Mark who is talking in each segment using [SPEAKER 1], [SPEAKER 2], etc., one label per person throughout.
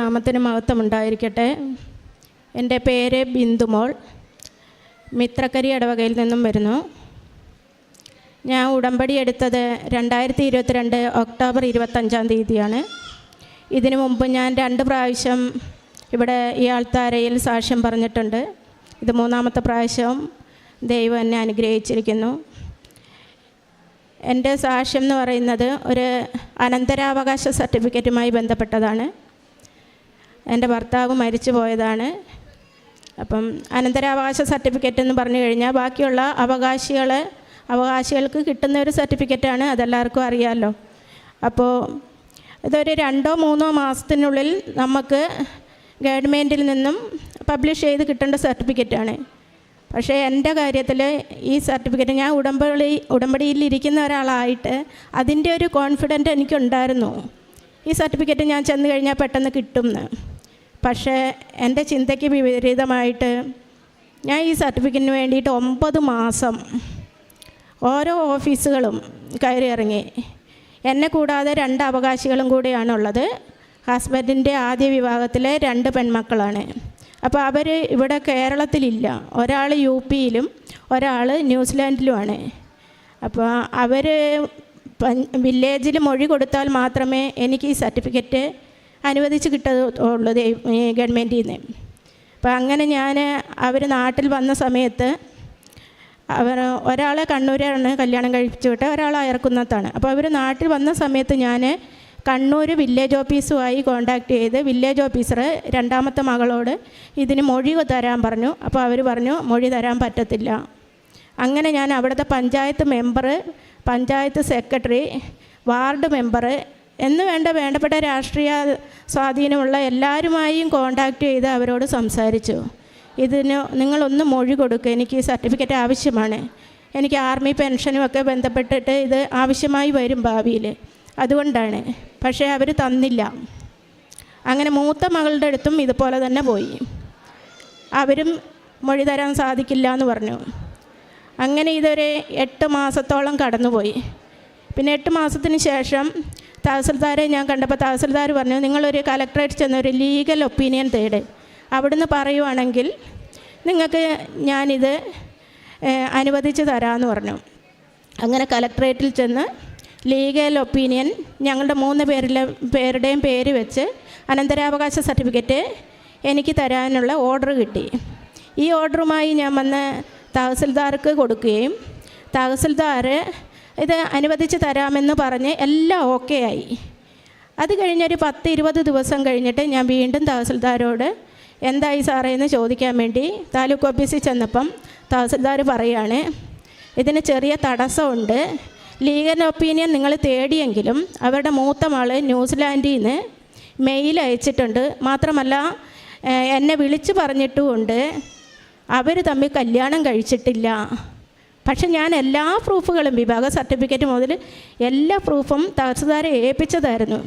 [SPEAKER 1] നാമത്തിന് മഹത്വം ഉണ്ടായിരിക്കട്ടെ എന്റെ പേര് ബിന്ദുമോൾ മിത്രക്കരി ഇടവകയിൽ നിന്നും വരുന്നു. ഞാൻ ഉടമ്പടി എടുത്തത് രണ്ടായിരത്തി ഇരുപത്തിരണ്ട് ഒക്ടോബർ ഇരുപത്തഞ്ചാം തീയതിയാണ്. ഇതിനു മുമ്പ് ഞാൻ രണ്ട് പ്രാവശ്യം ഇവിടെ ഈ ആൾത്താരയിൽ സാക്ഷ്യം പറഞ്ഞിട്ടുണ്ട്. ഇത് മൂന്നാമത്തെ പ്രാവശ്യവും ദൈവം എന്നെ അനുഗ്രഹിച്ചിരിക്കുന്നു. എന്റെ സാക്ഷ്യം എന്ന് പറയുന്നത് ഒരു അനന്തരാവകാശ സർട്ടിഫിക്കറ്റുമായി ബന്ധപ്പെട്ടതാണ്. എന്റെ ഭർത്താവ് മരിച്ചു പോയതാണ് അപ്പം അനന്തരാവകാശ സർട്ടിഫിക്കറ്റ് എന്ന് പറഞ്ഞു കഴിഞ്ഞാൽ ബാക്കിയുള്ള അവകാശികൾ അവകാശികൾക്ക് കിട്ടുന്ന ഒരു സർട്ടിഫിക്കറ്റാണ് അതെല്ലാവർക്കും അറിയാമല്ലോ അപ്പോൾ ഇതൊരു രണ്ടോ മൂന്നോ മാസത്തിനുള്ളിൽ നമുക്ക് ഗവൺമെന്റിൽ നിന്നും പബ്ലിഷ് ചെയ്ത് കിട്ടേണ്ട സർട്ടിഫിക്കറ്റാണ്. പക്ഷേ എന്റെ കാര്യത്തിൽ ഈ സർട്ടിഫിക്കറ്റ് ഞാൻ ഉടമ്പടി ഉടമ്പടിയിൽ ഇരിക്കുന്ന ഒരാളായിട്ട് അതിന്റെ ഒരു കോൺഫിഡന്റ് എനിക്കുണ്ടായിരുന്നു. ഈ സർട്ടിഫിക്കറ്റ് ഞാൻ ചെന്ന് കഴിഞ്ഞാൽ പെട്ടെന്ന് കിട്ടുമെന്ന് പക്ഷേ എന്റെ ചിന്തയ്ക്ക് വിപരീതമായിട്ട് ഞാൻ ഈ സർട്ടിഫിക്കറ്റിന് വേണ്ടിയിട്ട് ഒമ്പത് മാസം ഓരോ ഓഫീസുകളും കയറി ഇറങ്ങി എന്നെ കൂടാതെ രണ്ട് അവകാശികളും കൂടിയാണുള്ളത്. ഹസ്ബൻഡിന്റെ ആദ്യ വിഭാഗത്തിലെ രണ്ട് പെൺമക്കളാണ്. അപ്പോൾ അവർ ഇവിടെ കേരളത്തിലില്ല. ഒരാൾ യു പിയിലും ഒരാൾ ന്യൂസിലാൻഡിലുമാണ്. അപ്പോൾ അവർ വില്ലേജിൽ മൊഴി കൊടുത്താൽ മാത്രമേ എനിക്ക് ഈ സർട്ടിഫിക്കറ്റ് അനുവദിച്ച് കിട്ടുള്ളൂ ഗവൺമെന്റിൽ നിന്ന്. അപ്പോൾ അങ്ങനെ ഞാൻ അവർ നാട്ടിൽ വന്ന സമയത്ത് അവർ ഒരാളെ കണ്ണൂരാണ് കല്യാണം കഴിപ്പിച്ചു വിട്ട് ഒരാൾ അയർക്കുന്നത്താണ്. അപ്പോൾ അവർ നാട്ടിൽ വന്ന സമയത്ത് ഞാൻ കണ്ണൂർ വില്ലേജ് ഓഫീസുമായി കോണ്ടാക്ട് ചെയ്ത് വില്ലേജ് ഓഫീസർ രണ്ടാമത്തെ മകളോട് ഇതിന് മൊഴി തരാൻ പറഞ്ഞു. അപ്പോൾ അവർ പറഞ്ഞു മൊഴി തരാൻ പറ്റത്തില്ല. അങ്ങനെ ഞാൻ അവിടുത്തെ panchayat member panchayat secretary ward member എന്ന് വേണ്ട വേണ്ടപ്പെട്ട രാഷ്ട്രീയ സ്വാധീനമുള്ള എല്ലാവരുമായും കോണ്ടാക്ട് ചെയ്ത് അവരോട് സംസാരിച്ചു. ഇതിന് നിങ്ങളൊന്ന് മൊഴി കൊടുക്കുക എനിക്ക് ഈ സർട്ടിഫിക്കറ്റ് ആവശ്യമാണ്. എനിക്ക് ആർമി പെൻഷനും ഒക്കെ ബന്ധപ്പെട്ടിട്ട് ഇത് ആവശ്യമായി വരും ഭാവിയിൽ. അതുകൊണ്ടാണ്. പക്ഷേ അവർ തന്നില്ല. അങ്ങനെ മൂത്ത മകളുടെ അടുത്തും ഇതുപോലെ തന്നെ പോയി. അവരും മൊഴി തരാൻ സാധിക്കില്ല എന്ന് പറഞ്ഞു. അങ്ങനെ ഇതൊരു എട്ട് മാസത്തോളം കടന്നുപോയി. പിന്നെ എട്ട് മാസത്തിന് ശേഷം തഹസിൽദാരെ ഞാൻ കണ്ടപ്പോൾ തഹസിൽദാർ പറഞ്ഞു നിങ്ങളൊരു കലക്ടറേറ്റ് ചെന്ന് ഒരു ലീഗൽ ഒപ്പീനിയൻ തേട്. അവിടുന്ന് പറയുവാണെങ്കിൽ നിങ്ങൾക്ക് ഞാനിത് അനുവദിച്ച് തരാമെന്ന് പറഞ്ഞു. അങ്ങനെ കലക്ടറേറ്റിൽ ചെന്ന് ലീഗൽ ഒപ്പീനിയൻ ഞങ്ങളുടെ മൂന്ന് പേരിലെ പേരുടെയും പേര് വെച്ച് അനന്തരാവകാശ സർട്ടിഫിക്കറ്റ് എനിക്ക് തരാനുള്ള ഓർഡർ കിട്ടി. ഈ ഓർഡറുമായി ഞാൻ വന്ന് തഹസിൽദാർക്ക് കൊടുക്കുകയും തഹസിൽദാർ ഇത് അനുവദിച്ച് തരാമെന്ന് പറഞ്ഞ് എല്ലാം ഓക്കെ ആയി. അത് കഴിഞ്ഞൊരു പത്ത് ഇരുപത് ദിവസം കഴിഞ്ഞിട്ട് ഞാൻ വീണ്ടും തഹസിൽദാരോട് എന്തായി സാറേ എന്ന് ചോദിക്കാൻ വേണ്ടി താലൂക്ക് ഓഫീസിൽ ചെന്നപ്പം തഹസിൽദാർ പറയാണ് ഇതിന് ചെറിയ തടസ്സമുണ്ട്. ലീഗൽ ഒപ്പീനിയൻ നിങ്ങൾ തേടിയെങ്കിലും അവരുടെ മൂത്ത മാൾ ന്യൂസിലാൻഡിൽ നിന്ന് മെയിൽ അയച്ചിട്ടുണ്ട്. മാത്രമല്ല എന്നെ വിളിച്ചു പറഞ്ഞിട്ടുമുണ്ട്. അവർ തമ്മിൽ കല്യാണം കഴിച്ചിട്ടില്ല. പക്ഷെ ഞാൻ എല്ലാ പ്രൂഫുകളും വിഭാഗ സർട്ടിഫിക്കറ്റ് മുതൽ എല്ലാ പ്രൂഫും തഹസിൽദാരെ ഏൽപ്പിച്ചതായിരുന്നു.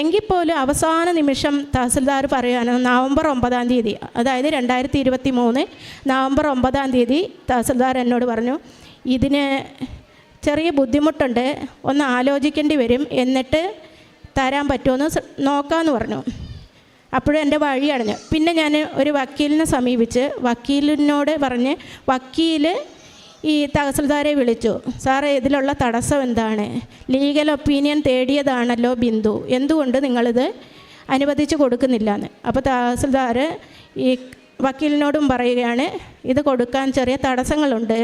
[SPEAKER 1] എങ്കിൽ പോലും അവസാന നിമിഷം തഹസിൽദാർ പറയാണ് നവംബർ ഒമ്പതാം തീയതി അതായത് രണ്ടായിരത്തി ഇരുപത്തി മൂന്ന് നവംബർ ഒമ്പതാം തീയതി തഹസിൽദാർ എന്നോട് പറഞ്ഞു ഇതിന് ചെറിയ ബുദ്ധിമുട്ടുണ്ട് ഒന്ന് ആലോചിക്കേണ്ടി വരും എന്നിട്ട് തരാൻ പറ്റുമെന്ന് നോക്കാമെന്ന് പറഞ്ഞു. അപ്പോഴും എന്റെ വഴി അടഞ്ഞു പിന്നെ ഞാൻ ഒരു വക്കീലിനെ സമീപിച്ച് വക്കീലിനോട് പറഞ്ഞ് വക്കീൽ ഈ തഹസിൽദാരെ വിളിച്ചു സാറേ ഇതിലുള്ള തടസ്സം എന്താണ്? ലീഗൽ ഒപ്പീനിയൻ തേടിയതാണല്ലോ ബിന്ദു എന്തുകൊണ്ട് നിങ്ങളിത് അനുവദിച്ച് കൊടുക്കുന്നില്ല എന്ന് അപ്പോൾ തഹസിൽദാർ ഈ വക്കീലിനോടും പറയുകയാണ് ഇത് കൊടുക്കാൻ ചെറിയ തടസ്സങ്ങളുണ്ട്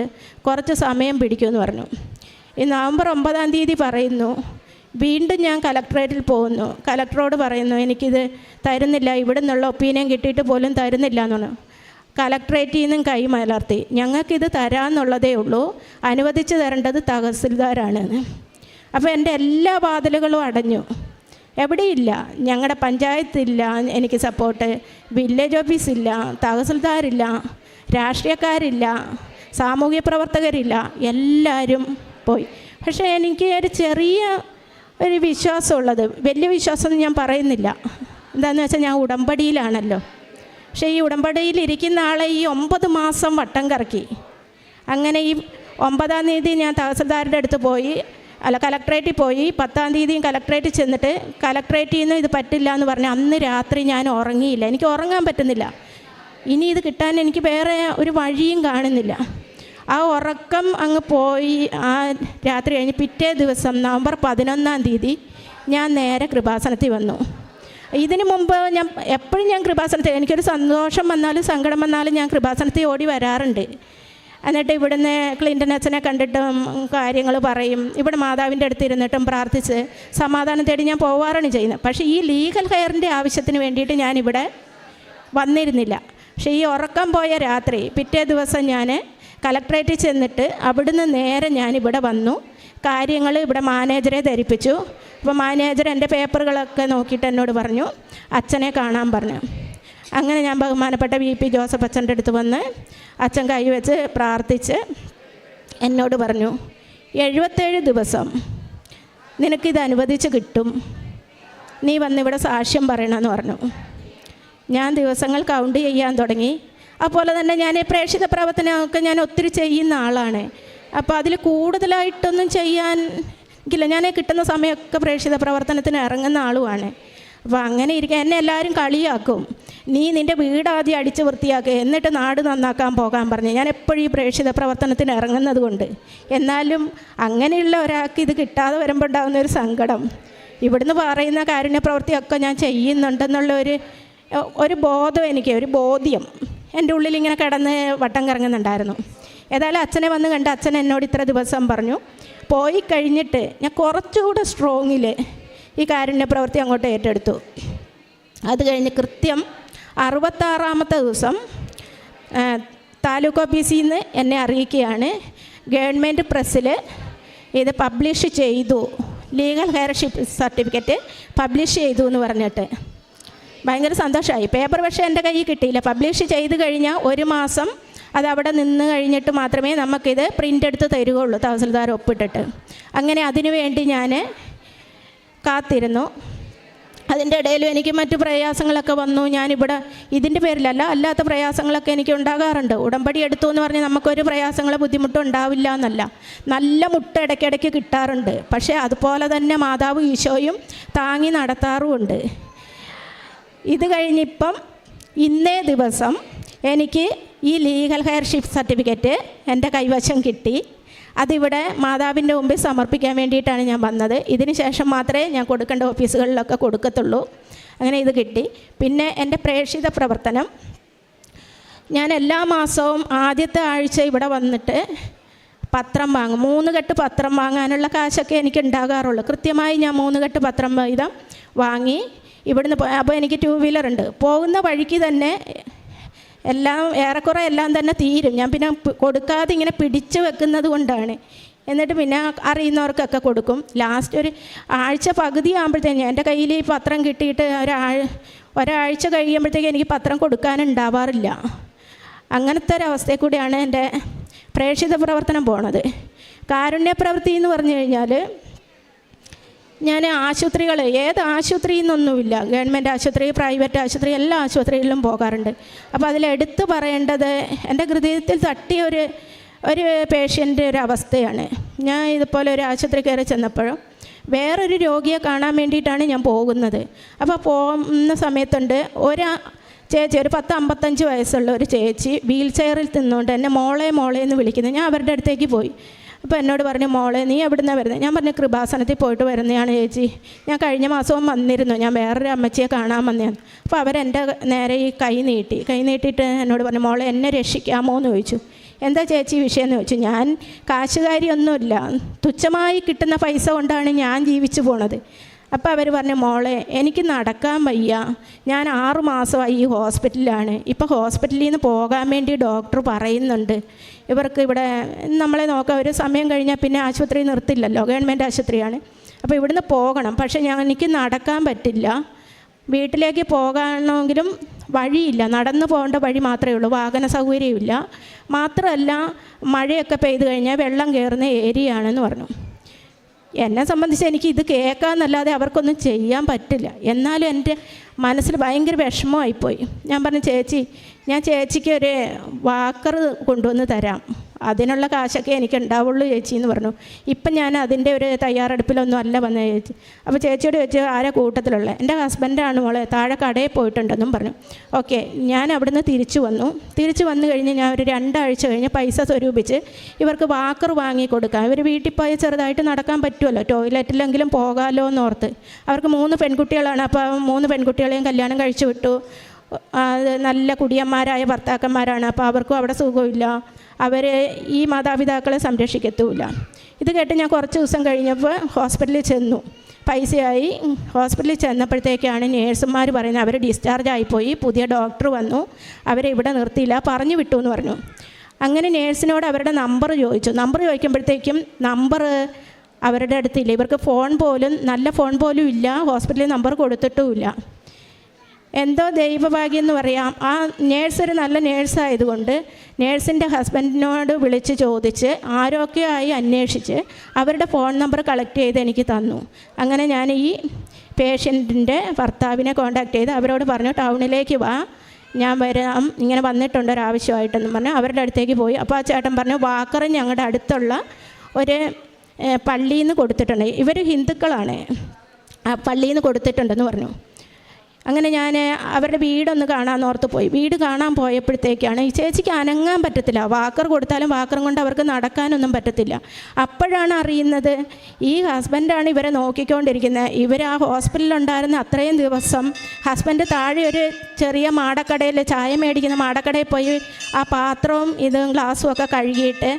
[SPEAKER 1] കുറച്ച് സമയം പിടിക്കുമെന്ന് പറഞ്ഞു. ഈ നവംബർ ഒമ്പതാം തീയതി പറയുന്നു വീണ്ടും ഞാൻ കലക്ടറേറ്റിൽ പോകുന്നു. കലക്ടറോട് പറയുന്നു എനിക്കിത് തരുന്നില്ല ഇവിടെ നിന്നുള്ള ഒപ്പീനിയൻ കിട്ടിയിട്ട് പോലും തരുന്നില്ല എന്നാണ് കലക്ടറേറ്റിൽ നിന്നും കൈമലർത്തി ഞങ്ങൾക്കിത് തരാമെന്നുള്ളതേ ഉള്ളൂ. അനുവദിച്ച് തരേണ്ടത് തഹസിൽദാരാണ്. അപ്പോൾ എന്റെ എല്ലാ വാതിലുകളും അടഞ്ഞു. എവിടെയില്ല. ഞങ്ങളുടെ പഞ്ചായത്തില്ല. എനിക്ക് സപ്പോർട്ട്. വില്ലേജ് ഓഫീസില്ല. തഹസിൽദാരില്ല. രാഷ്ട്രീയക്കാരില്ല. സാമൂഹ്യ പ്രവർത്തകരില്ല. എല്ലാവരും പോയി. പക്ഷേ എനിക്ക് ഒരു ചെറിയ ഒരു വിശ്വാസമുള്ളത്. വലിയ വിശ്വാസമൊന്നും ഞാൻ പറയുന്നില്ല. എന്താണെന്ന് വെച്ചാൽ ഞാൻ ഉടമ്പടിയിലാണല്ലോ. പക്ഷേ ഈ ഉടമ്പടിയിൽ ഇരിക്കുന്ന ആളെ ഈ ഒമ്പത് മാസം വട്ടം കറക്കി. അങ്ങനെ ഈ ഒമ്പതാം തീയതി ഞാൻ തഹസിൽദാരുടെ അടുത്ത് പോയി അല്ല കലക്ട്രേറ്റിൽ പോയി. പത്താം തീയതിയും കലക്ട്രേറ്റിൽ ചെന്നിട്ട് കലക്ട്രേറ്റിൽ നിന്ന് ഇത് പറ്റില്ല എന്ന് പറഞ്ഞ് അന്ന് രാത്രി ഞാൻ ഉറങ്ങിയില്ല. എനിക്ക് ഉറങ്ങാൻ പറ്റുന്നില്ല. ഇനി ഇത് കിട്ടാൻ എനിക്ക് വേറെ ഒരു വഴിയും കാണുന്നില്ല. ആ ഉറക്കം അങ്ങ് പോയി. ആ രാത്രി കഴിഞ്ഞ് പിറ്റേ ദിവസം നവംബർ പതിനൊന്നാം തീയതി ഞാൻ നേരെ കൃപാസനത്തിൽ വന്നു. ഇതിനു മുമ്പ് ഞാൻ എപ്പോഴും ഞാൻ കൃപാസനത്തിൽ എനിക്കൊരു സന്തോഷം വന്നാലും സങ്കടം വന്നാലും ഞാൻ കൃപാസനത്തിൽ ഓടി വരാറുണ്ട്. എന്നിട്ട് ഇവിടുന്ന് ക്ലിന്റൻ അച്ഛനെ കണ്ടിട്ടും കാര്യങ്ങൾ പറയും. ഇവിടെ മാതാവിന്റെ അടുത്ത് ഇരുന്നിട്ടും പ്രാർത്ഥിച്ച് സമാധാനം തേടി ഞാൻ പോവാറാണ് ചെയ്യുന്നത്. പക്ഷേ ഈ ലീഗൽ ഹെയറിന്റെ ആവശ്യത്തിന് വേണ്ടിയിട്ട് ഞാനിവിടെ വന്നിരുന്നില്ല. പക്ഷേ ഈ ഉറക്കം പോയ രാത്രി പിറ്റേ ദിവസം ഞാൻ കലക്ട്രേറ്റിൽ ചെന്നിട്ട് അവിടുന്ന് നേരെ ഞാനിവിടെ വന്നു. കാര്യങ്ങൾ ഇവിടെ മാനേജറെ ധരിപ്പിച്ചു. അപ്പോൾ മാനേജർ എന്റെ പേപ്പറുകളൊക്കെ നോക്കിയിട്ട് എന്നോട് പറഞ്ഞു അച്ഛനെ കാണാൻ പറഞ്ഞു. അങ്ങനെ ഞാൻ ബഹുമാനപ്പെട്ട വി പി ജോസഫ് അച്ഛന്റെ അടുത്ത് വന്ന് അച്ഛൻ കൈവച്ച് പ്രാർത്ഥിച്ച് എന്നോട് പറഞ്ഞു എഴുപത്തേഴ് ദിവസം നിനക്കിത് അനുവദിച്ച് കിട്ടും. നീ വന്നിവിടെ സാക്ഷ്യം പറയണമെന്ന് പറഞ്ഞു. ഞാൻ ദിവസങ്ങൾ കൗണ്ട് ചെയ്യാൻ തുടങ്ങി. അതുപോലെ തന്നെ ഞാൻ പ്രേക്ഷിത പ്രവർത്തനമൊക്കെ ഞാൻ ഒത്തിരി ചെയ്യുന്ന ആളാണ്. അപ്പോൾ അതിൽ കൂടുതലായിട്ടൊന്നും ചെയ്യാൻ ഇല്ല ഞാൻ കിട്ടുന്ന സമയമൊക്കെ പ്രേക്ഷിത പ്രവർത്തനത്തിന് ഇറങ്ങുന്ന ആളുമാണ് അപ്പോൾ അങ്ങനെ ഇരിക്കുക എന്നെ എല്ലാവരും കളിയാക്കും. നീ നിന്റെ വീട് ആദ്യം അടിച്ച് വൃത്തിയാക്കുക എന്നിട്ട് നാട് നന്നാക്കാൻ പോകാൻ പറഞ്ഞു. ഞാൻ എപ്പോഴും ഈ പ്രേക്ഷിത പ്രവർത്തനത്തിന് ഇറങ്ങുന്നത് കൊണ്ട്. എന്നാലും അങ്ങനെയുള്ള ഒരാൾക്ക് ഇത് കിട്ടാതെ വരുമ്പോൾ ഉണ്ടാകുന്ന ഒരു സങ്കടം. ഇവിടുന്ന് പറയുന്ന കാരുണ്യ പ്രവൃത്തിയൊക്കെ ഞാൻ ചെയ്യുന്നുണ്ടെന്നുള്ള ഒരു ഒരു ബോധം എനിക്ക് ഒരു ബോധ്യം. എന്റെ ഉള്ളിൽ ഇങ്ങനെ കിടന്ന് വട്ടം കറങ്ങുന്നുണ്ടായിരുന്നു. ഏതായാലും അച്ഛനെ വന്ന് കണ്ട് അച്ഛൻ എന്നോട് ഇത്ര ദിവസം പറഞ്ഞു പോയി കഴിഞ്ഞിട്ട് ഞാൻ കുറച്ചുകൂടെ സ്ട്രോങ്ങിൽ ഈ കാരുണ്യ പ്രവൃത്തി അങ്ങോട്ട് ഏറ്റെടുത്തു. അത് കഴിഞ്ഞ് കൃത്യം അറുപത്താറാമത്തെ ദിവസം താലൂക്ക് ഓഫീസിൽ നിന്ന് എന്നെ അറിയിക്കുകയാണ്. ഗവൺമെന്റ് പ്രസ്സിൽ ഇത് പബ്ലിഷ് ചെയ്തു. ലീഗൽ ഹയർഷിപ്പ് സർട്ടിഫിക്കറ്റ് പബ്ലിഷ് ചെയ്തു എന്ന് പറഞ്ഞിട്ട്. ഭയങ്കര സന്തോഷമായി. പേപ്പർ പക്ഷേ എന്റെ കയ്യിൽ കിട്ടിയില്ല. പബ്ലിഷ് ചെയ്ത് കഴിഞ്ഞാൽ ഒരു മാസം അത് അവിടെ നിന്ന് കഴിഞ്ഞിട്ട് മാത്രമേ നമുക്കിത് പ്രിന്റ് എടുത്ത് തരികയുള്ളൂ തഹസിൽദാർ ഒപ്പിട്ടിട്ട്. അങ്ങനെ അതിനു വേണ്ടി ഞാൻ കാത്തിരുന്നു. അതിന്റെ ഇടയിലും എനിക്ക് മറ്റു പ്രയാസങ്ങളൊക്കെ വന്നു. ഞാനിവിടെ ഇതിന്റെ പേരിലല്ല അല്ലാത്ത പ്രയാസങ്ങളൊക്കെ എനിക്ക് ഉണ്ടാകാറുണ്ട്. ഉടമ്പടി എടുത്തു എന്ന് പറഞ്ഞാൽ നമുക്കൊരു പ്രയാസങ്ങളോ ബുദ്ധിമുട്ടോ ഉണ്ടാവില്ല എന്നല്ല. നല്ല മുട്ട ഇടയ്ക്കിടയ്ക്ക് കിട്ടാറുണ്ട്. പക്ഷേ അതുപോലെ തന്നെ മാതാവ് ഈശോയും താങ്ങി നടത്താറുമുണ്ട്. ഇത് കഴിഞ്ഞിപ്പം ഇന്നേ ദിവസം എനിക്ക് ഈ ലീഗൽ ഹെയർഷിപ്പ് സർട്ടിഫിക്കറ്റ് എന്റെ കൈവശം കിട്ടി. അതിവിടെ മാതാവിന്റെ മുമ്പിൽ സമർപ്പിക്കാൻ വേണ്ടിയിട്ടാണ് ഞാൻ വന്നത്. ഇതിന് ശേഷം മാത്രമേ ഞാൻ കൊടുക്കേണ്ട ഓഫീസുകളിലൊക്കെ കൊടുക്കത്തുള്ളൂ. അങ്ങനെ ഇത് കിട്ടി. പിന്നെ എന്റെ പ്രേക്ഷിത പ്രവർത്തനം. ഞാൻ എല്ലാ മാസവും ആദ്യത്തെ ആഴ്ച ഇവിടെ വന്നിട്ട് പത്രം വാങ്ങും. മൂന്ന് കെട്ട് പത്രം വാങ്ങാനുള്ള കാശൊക്കെ എനിക്ക് ഉണ്ടാകാറുള്ളൂ. കൃത്യമായി ഞാൻ മൂന്ന് കെട്ട് പത്രം വീതം വാങ്ങി ഇവിടുന്ന് അപ്പോൾ എനിക്ക് ടൂ വീലർ ഉണ്ട്. പോകുന്ന വഴിക്ക് തന്നെ എല്ലാം ഏറെക്കുറെ എല്ലാം തന്നെ തീരും. ഞാൻ പിന്നെ കൊടുക്കാതെ ഇങ്ങനെ പിടിച്ചു വെക്കുന്നത് കൊണ്ടാണ്. എന്നിട്ട് പിന്നെ അറിയുന്നവർക്കൊക്കെ കൊടുക്കും. ലാസ്റ്റ് ഒരു ആഴ്ച പകുതി ആകുമ്പോഴത്തേക്കും എന്റെ കയ്യിൽ ഈ പത്രം കിട്ടിയിട്ട് ഒരാഴ് ഒരാഴ്ച കഴിയുമ്പോഴത്തേക്കും എനിക്ക് പത്രം കൊടുക്കാനുണ്ടാവാറില്ല. അങ്ങനത്തെ ഒരവസ്ഥയിൽ കൂടിയാണ് എന്റെ പ്രേക്ഷിത പ്രവർത്തനം പോണത്. കാരുണ്യ പ്രവൃത്തി എന്ന് പറഞ്ഞു കഴിഞ്ഞാൽ ഞാൻ ആശുപത്രികൾ ഏത് ആശുപത്രിയിൽ നിന്നൊന്നുമില്ല ഗവൺമെന്റ് ആശുപത്രി പ്രൈവറ്റ് ആശുപത്രി എല്ലാ ആശുപത്രികളിലും പോകാറുണ്ട്. അപ്പോൾ അതിലെടുത്ത് പറയേണ്ടത് എന്റെ ഹൃദയത്തിൽ തട്ടിയ ഒരു ഒരു പേഷ്യന്റെ ഒരു അവസ്ഥയാണ്. ഞാൻ ഇതുപോലെ ഒരു ആശുപത്രി കയറി ചെന്നപ്പോഴും വേറൊരു രോഗിയെ കാണാൻ വേണ്ടിയിട്ടാണ് ഞാൻ പോകുന്നത്. അപ്പോൾ പോകുന്ന സമയത്തുണ്ട് ഒരു ചേച്ചി ഒരു പത്ത് അമ്പത്തഞ്ച് വയസ്സുള്ള ഒരു ചേച്ചി വീൽ ചെയറിൽ തിന്നുകൊണ്ട് എന്നെ മോളെ മോളെ എന്ന് വിളിക്കുന്നത് ഞാൻ അവരുടെ അടുത്തേക്ക് പോയി. അപ്പോൾ എന്നോട് പറഞ്ഞു മോളെ നീ എവിടുന്നാണ് വരുന്നത് ഞാൻ പറഞ്ഞു കൃപാസനത്തിൽ പോയിട്ട് വരുന്നതാണ് ചേച്ചി. ഞാൻ കഴിഞ്ഞ മാസവും വന്നിരുന്നു. ഞാൻ വേറൊരു അമ്മച്ചിയെ കാണാൻ വന്നതാണ്. അപ്പോൾ അവരെന്റെ നേരെ ഈ കൈ നീട്ടി. കൈ നീട്ടിയിട്ട് എന്നോട് പറഞ്ഞു മോളെ എന്നെ രക്ഷിക്കാമോ? എന്ന് ചോദിച്ചു. എന്താ ചേച്ചി വിഷയം? എന്ന് ചോദിച്ചു. ഞാൻ കാശുകാരിയൊന്നുമില്ല. തുച്ഛമായി കിട്ടുന്ന പൈസ കൊണ്ടാണ് ഞാൻ ജീവിച്ചു പോണത്. അപ്പോൾ അവർ പറഞ്ഞു മോളെ എനിക്ക് നടക്കാൻ വയ്യ. ഞാൻ ആറു മാസമായി ഈ ഹോസ്പിറ്റലിലാണ്. ഇപ്പോൾ ഹോസ്പിറ്റലിൽ നിന്ന് പോകാൻ വേണ്ടി ഡോക്ടർ പറയുന്നുണ്ട്. ഇവർക്ക് ഇവിടെ നമ്മളെ നോക്കാം ഒരു സമയം കഴിഞ്ഞാൽ പിന്നെ ആശുപത്രി നിർത്തില്ലല്ലോ ഗവൺമെന്റ് ആശുപത്രിയാണ്. അപ്പോൾ ഇവിടുന്ന് പോകണം. പക്ഷേ ഞാൻ എനിക്ക് നടക്കാൻ പറ്റില്ല. വീട്ടിലേക്ക് പോകണമെങ്കിലും വഴിയില്ല. നടന്നു പോകേണ്ട വഴി മാത്രമേ ഉള്ളൂ. വാഹന സൗകര്യമില്ല. മാത്രമല്ല മഴയൊക്കെ പെയ്തു കഴിഞ്ഞാൽ വെള്ളം കയറുന്ന ഏരിയയാണെന്ന് പറഞ്ഞു. എന്നെ സംബന്ധിച്ച് എനിക്ക് ഇത് കേൾക്കാമെന്നല്ലാതെ അവർക്കൊന്നും ചെയ്യാൻ പറ്റില്ല. എന്നാലും എന്റെ മനസ്സിൽ ഭയങ്കര വിഷമമായിപ്പോയി. ഞാൻ പറഞ്ഞു ചേച്ചി ഞാൻ ചേച്ചിക്ക് ഒരു വാക്കർ കൊണ്ടുവന്ന് തരാം. അതിനുള്ള കാശൊക്കെ എനിക്ക് ഉണ്ടാവുള്ളൂ ചേച്ചി എന്ന് പറഞ്ഞു. ഇപ്പം ഞാൻ അതിന്റെ ഒരു തയ്യാറെടുപ്പിലൊന്നും അല്ല വന്ന ചേച്ചി. അപ്പോൾ ചേച്ചിയോട് ചോദിച്ചു ആരാ കൂട്ടത്തിലുള്ള? എന്റെ ഹസ്ബൻഡാണ് മോളെ താഴെ കടയിൽ പോയിട്ടുണ്ടെന്നും പറഞ്ഞു. ഓക്കെ ഞാൻ അവിടുന്ന് തിരിച്ചു വന്നു. തിരിച്ചു വന്നു കഴിഞ്ഞ് ഞാൻ ഒരു രണ്ടാഴ്ച കഴിഞ്ഞ് പൈസ സ്വരൂപിച്ച് ഇവർക്ക് വാക്കർ വാങ്ങി കൊടുക്കാം. ഇവർ വീട്ടിൽ പോയി ചെറുതായിട്ട് നടക്കാൻ പറ്റുമല്ലോ ടോയ്ലറ്റിലെങ്കിലും പോകാമല്ലോ എന്നോർത്ത് അവർക്ക് മൂന്ന് പെൺകുട്ടികളാണ്. അപ്പോൾ മൂന്ന് പെൺകുട്ടികളെയും കല്യാണം കഴിച്ചു വിട്ടു. നല്ല കുടിയന്മാരായ ഭർത്താക്കന്മാരാണ്. അപ്പോൾ അവർക്കും അവിടെ സുഖമില്ല. അവർ ഈ മാതാപിതാക്കളെ സംരക്ഷിക്കത്തുമില്ല ഇത് കേട്ട് ഞാൻ കുറച്ച് ദിവസം കഴിഞ്ഞപ്പോൾ ഹോസ്പിറ്റലിൽ ചെന്നു. പൈസയായി. ഹോസ്പിറ്റലിൽ ചെന്നപ്പോഴത്തേക്കാണ് നേഴ്സുമാർ പറയുന്നത് അവർ ഡിസ്ചാർജ് ആയിപ്പോയി. പുതിയ ഡോക്ടർ വന്നു. അവരെ ഇവിടെ നിർത്തിയില്ല. പറഞ്ഞു വിട്ടു എന്ന് പറഞ്ഞു. അങ്ങനെ നേഴ്സിനോട് അവരുടെ നമ്പർ ചോദിച്ചു. നമ്പർ ചോദിക്കുമ്പോഴത്തേക്കും നമ്പർ അവരുടെ അടുത്തില്ല. ഇവർക്ക് ഫോൺ പോലും നല്ല ഫോൺ പോലും ഇല്ല. ഹോസ്പിറ്റലിൽ നമ്പർ കൊടുത്തിട്ടുമില്ല എന്തോ ദൈവഭാഗ്യം എന്ന് പറയാം. ആ നേഴ്സ് ഒരു നല്ല നേഴ്സായതുകൊണ്ട് നേഴ്സിന്റെ ഹസ്ബൻഡിനോട് വിളിച്ച് ചോദിച്ച് ആരൊക്കെയായി അന്വേഷിച്ച് അവരുടെ ഫോൺ നമ്പർ കളക്ട് ചെയ്ത് എനിക്ക് തന്നു. അങ്ങനെ ഞാൻ ഈ പേഷ്യന്റിന്റെ ഭർത്താവിനെ കോൺടാക്ട് ചെയ്ത് അവരോട് പറഞ്ഞു ടൗണിലേക്ക് വാ. ഞാൻ വരാം. ഇങ്ങനെ വന്നിട്ടുണ്ട് ഒരാവശ്യമായിട്ടെന്ന് പറഞ്ഞു അവരുടെ അടുത്തേക്ക് പോയി. അപ്പോൾ ആ ചേട്ടൻ പറഞ്ഞു വാക്കർ ഞങ്ങളുടെ അടുത്തുള്ള ഒരു പള്ളിയിൽ നിന്ന് കൊടുത്തിട്ടുണ്ട്. ഇവർ ഹിന്ദുക്കളാണ്. ആ പള്ളിയിൽ നിന്ന് കൊടുത്തിട്ടുണ്ടെന്ന് പറഞ്ഞു. അങ്ങനെ ഞാൻ അവരുടെ വീടൊന്ന് കാണാൻ ഓർത്ത് പോയി. വീട് കാണാൻ പോയപ്പോഴത്തേക്കാണ് ഈ ചേച്ചിക്ക് അനങ്ങാൻ പറ്റത്തില്ല. വാക്കർ കൊടുത്താലും വാക്കറും കൊണ്ട് അവർക്ക് നടക്കാനൊന്നും പറ്റത്തില്ല. അപ്പോഴാണ് അറിയുന്നത് ഈ ഹസ്ബൻഡാണ് ഇവരെ നോക്കിക്കൊണ്ടിരിക്കുന്നത്. ഇവർ ആ ഹോസ്പിറ്റലിലുണ്ടായിരുന്ന അത്രയും ദിവസം ഹസ്ബൻഡ് താഴെ ഒരു ചെറിയ മാടക്കടയിൽ ചായ മേടിക്കുന്ന മാടക്കടയിൽ പോയി ആ പാത്രവും ഇതും ഗ്ലാസ്സും ഒക്കെ കഴുകിയിട്ട്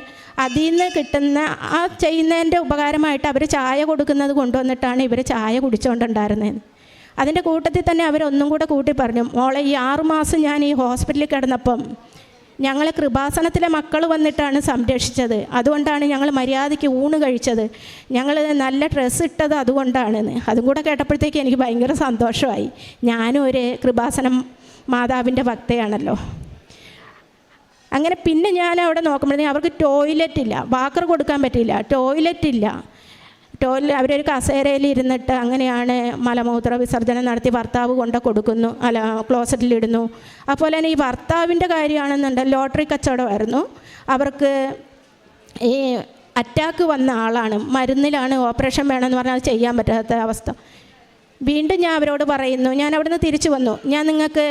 [SPEAKER 1] അതിൽ നിന്ന് കിട്ടുന്ന ആ ചെയ്യുന്നതിന്റെ ഉപകാരമായിട്ട് അവർ ചായ കൊടുക്കുന്നത് കൊണ്ടുവന്നിട്ടാണ് ഇവർ ചായ കുടിച്ചുകൊണ്ടുണ്ടായിരുന്നത് അതിന്റെ കൂട്ടത്തിൽ തന്നെ അവരൊന്നും കൂടെ കൂട്ടി പറഞ്ഞു മോളെ ഈ ആറുമാസം ഞാൻ ഈ ഹോസ്പിറ്റലിൽ കിടന്നപ്പം ഞങ്ങളെ കൃപാസനത്തിലെ മക്കൾ വന്നിട്ടാണ് സംരക്ഷിച്ചത്. അതുകൊണ്ടാണ് ഞങ്ങൾ മര്യാദയ്ക്ക് ഊണ് കഴിച്ചത്. ഞങ്ങൾ നല്ല ഡ്രസ്സ് ഇട്ടത് അതുകൊണ്ടാണെന്ന്. അതും കൂടെ കേട്ടപ്പോഴത്തേക്ക് എനിക്ക് ഭയങ്കര സന്തോഷമായി. ഞാനും ഒരു കൃപാസനം മാതാവിന്റെ ഭക്തയാണല്ലോ. അങ്ങനെ പിന്നെ ഞാൻ അവിടെ നോക്കുമ്പോഴത്തേക്കും അവർക്ക് ടോയ്ലറ്റ് ഇല്ല. വാക്കർ കൊടുക്കാൻ പറ്റില്ല ടോയ്ലറ്റ് ഇല്ല. ടോയ്ലറ്റ് അവരൊരു കസേരയിൽ ഇരുന്നിട്ട് അങ്ങനെയാണ് മലമൂത്ര വിസർജനം നടത്തി ഭർത്താവ് കൊണ്ട് കൊടുക്കുന്നു അല്ല ക്ലോസറ്റിലിടുന്നു അതുപോലെ തന്നെ ഈ ഭർത്താവിന്റെ കാര്യമാണെന്നുണ്ട് ലോട്ടറി കച്ചവടമായിരുന്നു. അവർക്ക് ഈ അറ്റാക്ക് വന്ന ആളാണ്. മരുന്നിലാണ് ഓപ്പറേഷൻ വേണമെന്ന് പറഞ്ഞാൽ ചെയ്യാൻ പറ്റാത്ത അവസ്ഥ. വീണ്ടും ഞാൻ അവരോട് പറയുന്നു ഞാൻ അവിടുന്ന് തിരിച്ചു വന്നു. ഞാൻ നിങ്ങൾക്ക്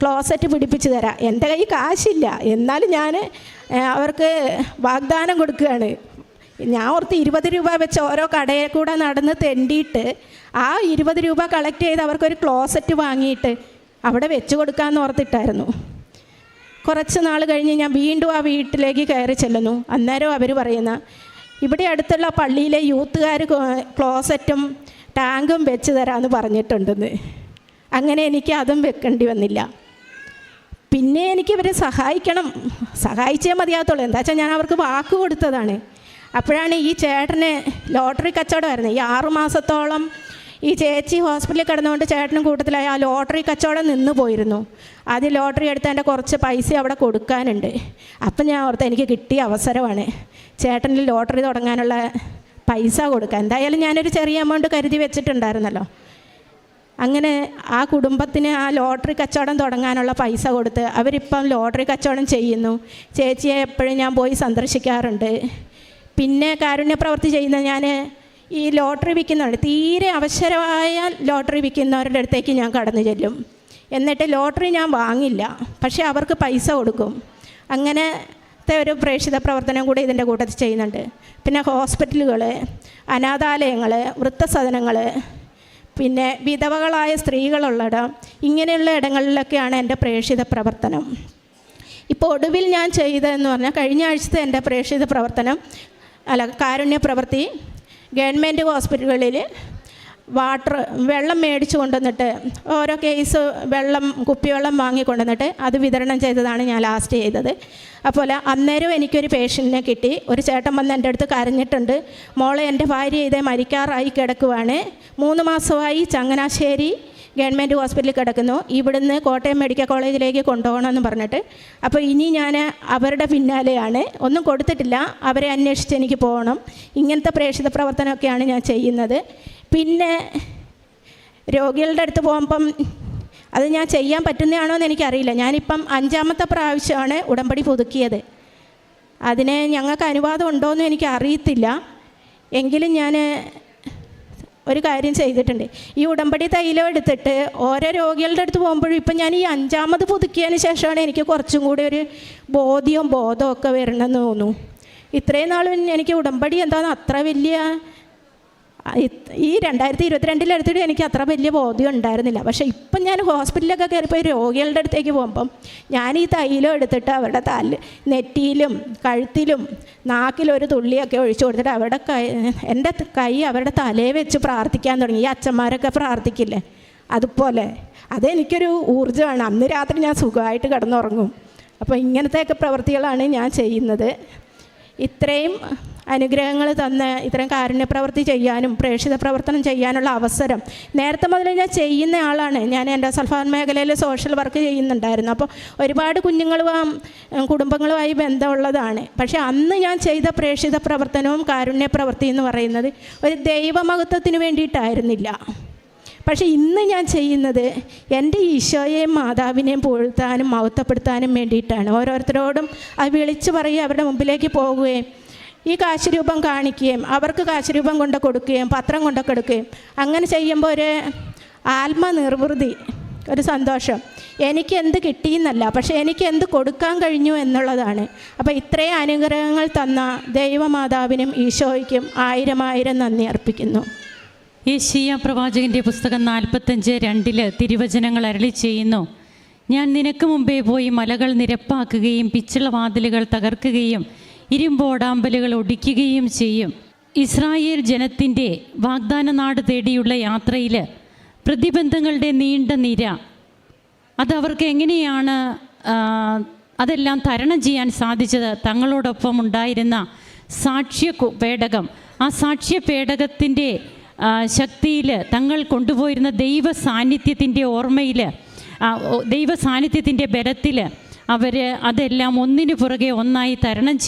[SPEAKER 1] ക്ലോസറ്റ് പിടിപ്പിച്ച് തരാം. എന്റെ കയ്യിൽ കാശില്ല. എന്നാലും ഞാൻ അവർക്ക് വാഗ്ദാനം കൊടുക്കുകയാണ്. ഞാൻ ഓർത്ത് ഇരുപത് രൂപ വെച്ച് ഓരോ കടയിൽ കൂടെ നടന്ന് തെണ്ടിയിട്ട് ആ ഇരുപത് രൂപ കളക്ട് ചെയ്ത് അവർക്കൊരു ക്ലോസറ്റ് വാങ്ങിയിട്ട് അവിടെ വെച്ച് കൊടുക്കാമെന്ന് ഓർത്തിട്ടായിരുന്നു. കുറച്ച് നാൾ കഴിഞ്ഞ് ഞാൻ വീണ്ടും ആ വീട്ടിലേക്ക് കയറി ചെല്ലുന്നു. അന്നേരം അവർ പറയുന്ന ഇവിടെ അടുത്തുള്ള പള്ളിയിലെ യൂത്തുകാർ ക്ലോസറ്റും ടാങ്കും വെച്ച് തരാമെന്ന് പറഞ്ഞിട്ടുണ്ടെന്ന്. അങ്ങനെ എനിക്ക് അതും വെക്കേണ്ടി വന്നില്ല. പിന്നെ എനിക്ക് ഇവരെ സഹായിക്കണം. സഹായിച്ചേ മതിയാകത്തുള്ളൂ. എന്താ വെച്ചാൽ ഞാൻ അവർക്ക് വാക്ക് കൊടുത്തതാണ്. അപ്പോഴാണ് ഈ ചേട്ടന് ലോട്ടറി കച്ചവടമായിരുന്നു ഈ ആറു മാസത്തോളം ഈ ചേച്ചി ഹോസ്പിറ്റലിൽ കിടന്നുകൊണ്ട് ചേട്ടനും കൂട്ടത്തിലായി ആ ലോട്ടറി കച്ചവടം നിന്ന് പോയിരുന്നു. ആദ്യം ലോട്ടറി എടുത്ത് എന്റെ കുറച്ച് പൈസ അവിടെ കൊടുക്കാനുണ്ട്. അപ്പം ഞാൻ ഓർത്ത് എനിക്ക് കിട്ടിയ അവസരമാണ് ചേട്ടനിൽ ലോട്ടറി തുടങ്ങാനുള്ള പൈസ കൊടുക്കുക എന്തായാലും ഞാനൊരു ചെറിയ എമൗണ്ട് കരുതി വെച്ചിട്ടുണ്ടായിരുന്നല്ലോ. അങ്ങനെ ആ കുടുംബത്തിന് ആ ലോട്ടറി കച്ചവടം തുടങ്ങാനുള്ള പൈസ കൊടുത്ത് അവരിപ്പം ലോട്ടറി കച്ചവടം ചെയ്യുന്നു. ചേച്ചിയെ എപ്പോഴും ഞാൻ പോയി സന്ദർശിക്കാറുണ്ട്. പിന്നെ കാരുണ്യ പ്രവൃത്തി ചെയ്യുന്ന ഞാൻ ഈ ലോട്ടറി വിൽക്കുന്നവർ തീരെ അവസരമായ ലോട്ടറി വിൽക്കുന്നവരുടെ അടുത്തേക്ക് ഞാൻ കടന്നു ചെല്ലും. എന്നിട്ട് ലോട്ടറി ഞാൻ വാങ്ങില്ല. പക്ഷേ അവർക്ക് പൈസ കൊടുക്കും. അങ്ങനത്തെ ഒരു പ്രേക്ഷിത പ്രവർത്തനം കൂടി ഇതിന്റെ കൂട്ടത്തിൽ ചെയ്യുന്നുണ്ട്. പിന്നെ ഹോസ്പിറ്റലുകൾ അനാഥാലയങ്ങൾ വൃത്തസദനങ്ങൾ പിന്നെ വിധവകളായ സ്ത്രീകളുള്ളിടം ഇങ്ങനെയുള്ള ഇടങ്ങളിലൊക്കെയാണ് എന്റെ പ്രേക്ഷിത പ്രവർത്തനം. ഇപ്പോൾ ഒടുവിൽ ഞാൻ ചെയ്തതെന്ന് പറഞ്ഞാൽ കഴിഞ്ഞ ആഴ്ചത്തെ എന്റെ പ്രേക്ഷിത പ്രവർത്തനം അല്ല കാരുണ്യ പ്രവൃത്തി ഗവൺമെന്റ് ഹോസ്പിറ്റലുകളിൽ വാട്ടർ വെള്ളം മേടിച്ചു കൊണ്ടുവന്നിട്ട് ഓരോ കേസ് വെള്ളം കുപ്പിവെള്ളം വാങ്ങി കൊണ്ടുവന്നിട്ട് അത് വിതരണം ചെയ്തതാണ് ഞാൻ ലാസ്റ്റ് ചെയ്തത്. അപ്പോൾ അന്നേരം എനിക്കൊരു പേഷ്യന്റിനെ കിട്ടി. ഒരു ചേട്ടൻ വന്ന് എന്റെ അടുത്ത് കരഞ്ഞിട്ടുണ്ട്. മോളെ എന്റെ ഭാര്യ ഇതേ മരിക്കാറായി കിടക്കുവാണ്. മൂന്ന് മാസമായി ചങ്ങനാശ്ശേരി ഗവൺമെന്റ് ഹോസ്പിറ്റലിൽ കിടക്കുന്നു. ഇവിടുന്ന് കോട്ടയം മെഡിക്കൽ കോളേജിലേക്ക് കൊണ്ടുപോകണമെന്ന് പറഞ്ഞിട്ട്. അപ്പോൾ ഇനി ഞാൻ അവരുടെ പിന്നാലെയാണ്. ഒന്നും കൊടുത്തിട്ടില്ല. അവരെ അന്വേഷിച്ച് എനിക്ക് പോകണം. ഇങ്ങനത്തെ പ്രേക്ഷിത പ്രവർത്തനമൊക്കെയാണ് ഞാൻ ചെയ്യുന്നത്. പിന്നെ രോഗികളുടെ അടുത്ത് പോകുമ്പം അത് ഞാൻ ചെയ്യാൻ പറ്റുന്നതാണോ എന്ന് എനിക്കറിയില്ല. ഞാനിപ്പം അഞ്ചാമത്തെ പ്രാവശ്യമാണ് ഉടമ്പടി പുതുക്കിയത്. അതിന് ഞങ്ങൾക്ക് അനുവാദം ഉണ്ടോയെന്ന് എനിക്ക് അറിയത്തില്ല എങ്കിലും ഞാൻ ഒരു കാര്യം ചെയ്തിട്ടുണ്ട്. ഈ ഉടമ്പടി തൈലം എടുത്തിട്ട് ഓരോ രോഗികളുടെ അടുത്ത് പോകുമ്പോഴും ഇപ്പം ഞാൻ ഈ അഞ്ചാമത് പുതുക്കിയതിന് ശേഷമാണ് എനിക്ക് കുറച്ചും കൂടി ഒരു ബോധ്യവും ബോധവും ഒക്കെ വരണമെന്ന് തോന്നുന്നു. ഇത്രയും നാളും എനിക്ക് ഉടമ്പടി എന്താണെന്ന് അത്ര വലിയ ഈ രണ്ടായിരത്തി ഇരുപത്തിരണ്ടിൽ എടുത്തിട്ട് എനിക്ക് അത്ര വലിയ ബോധ്യം ഉണ്ടായിരുന്നില്ല. പക്ഷേ ഇപ്പം ഞാൻ ഹോസ്പിറ്റലിലൊക്കെ കയറിപ്പോയി രോഗികളുടെ അടുത്തേക്ക് പോകുമ്പം ഞാൻ ഈ തൈലം എടുത്തിട്ട് അവരുടെ തൽ നെറ്റിയിലും കഴുത്തിലും നാക്കിലും ഒരു തുള്ളിയൊക്കെ ഒഴിച്ചു കൊടുത്തിട്ട് അവരുടെ കൈ എന്റെ കൈ അവരുടെ തലയെ വെച്ച് പ്രാർത്ഥിക്കാൻ തുടങ്ങി. ഈ അച്ഛന്മാരൊക്കെ പ്രാർത്ഥിക്കില്ലേ? അതുപോലെ. അതെനിക്കൊരു ഊർജമാണ്. അന്ന് രാത്രി ഞാൻ സുഖമായിട്ട് കിടന്നുറങ്ങും. അപ്പോൾ ഇങ്ങനത്തെയൊക്കെ പ്രവൃത്തികളാണ് ഞാൻ ചെയ്യുന്നത്. ഇത്രയും അനുഗ്രഹങ്ങൾ തന്ന് ഇത്തരം കാരുണ്യപ്രവൃത്തി ചെയ്യാനും പ്രേക്ഷിത പ്രവർത്തനം ചെയ്യാനുള്ള അവസരം. നേരത്തെ മുതൽ ഞാൻ ചെയ്യുന്ന ആളാണ്. ഞാൻ എന്റെ സൽഫാൻ മേഖലയിൽ സോഷ്യൽ വർക്ക് ചെയ്യുന്നുണ്ടായിരുന്നു. അപ്പോൾ ഒരുപാട് കുഞ്ഞുങ്ങളും കുടുംബങ്ങളുമായി ബന്ധമുള്ളതാണ്. പക്ഷേ അന്ന് ഞാൻ ചെയ്ത പ്രേക്ഷിത പ്രവർത്തനവും കാരുണ്യ പ്രവൃത്തി എന്ന് പറയുന്നത് ഒരു ദൈവമഹത്വത്തിന് വേണ്ടിയിട്ടായിരുന്നില്ല. പക്ഷേ ഇന്ന് ഞാൻ ചെയ്യുന്നത് എന്റെ ഈശോയെയും മാതാവിനെയും പുഴുത്താനും മഹത്വപ്പെടുത്താനും വേണ്ടിയിട്ടാണ്. ഓരോരുത്തരോടും അത് വിളിച്ചു പറയുകയും അവരുടെ മുമ്പിലേക്ക് പോകുകയും ഈ കാശുരൂപം കാണിക്കുകയും അവർക്ക് കാശുരൂപം കൊണ്ട് കൊടുക്കുകയും പത്രം കൊണ്ട് കൊടുക്കുകയും അങ്ങനെ ചെയ്യുമ്പോൾ ഒരു ആത്മനിർവൃതി ഒരു സന്തോഷം. എനിക്ക് എന്ത് കിട്ടിയെന്നല്ല പക്ഷേ എനിക്ക് എന്ത് കൊടുക്കാൻ കഴിഞ്ഞു എന്നുള്ളതാണ്. അപ്പോൾ ഇത്രയും അനുഗ്രഹങ്ങൾ തന്ന ദൈവമാതാവിനും ഈശോയ്ക്കും ആയിരം ആയിരം നന്ദി അർപ്പിക്കുന്നു.
[SPEAKER 2] യേശീയ പ്രവാചകന്റെ പുസ്തകം നാൽപ്പത്തഞ്ച് രണ്ടിൽ തിരുവചനങ്ങൾ അരളി ചെയ്യുന്നു. ഞാൻ നിനക്ക് മുമ്പേ പോയി മലകൾ നിരപ്പാക്കുകയും പിച്ചുള്ള വാതിലുകൾ തകർക്കുകയും ഇരുമ്പോടാമ്പലുകൾ ഒടിക്കുകയും ചെയ്യും. ഇസ്രായേൽ ജനത്തിന്റെ വാഗ്ദാന നാട് തേടിയുള്ള യാത്രയിൽ പ്രതിബന്ധങ്ങളുടെ നീണ്ട നിര. അത് അവർക്ക് എങ്ങനെയാണ് അതെല്ലാം തരണം ചെയ്യാൻ സാധിച്ചത്? തങ്ങളോടൊപ്പം ഉണ്ടായിരുന്ന സാക്ഷ്യ പേടകം. ആ സാക്ഷ്യ പേടകത്തിന്റെ ശക്തിയിൽ തങ്ങൾ കൊണ്ടുപോയിരുന്ന ദൈവ സാന്നിധ്യത്തിന്റെ ഓർമ്മയിൽ ദൈവ സാന്നിധ്യത്തിന്റെ ബലത്തിൽ അവർ അതെല്ലാം ഒന്നിനു പുറകെ ഒന്നായി തരണം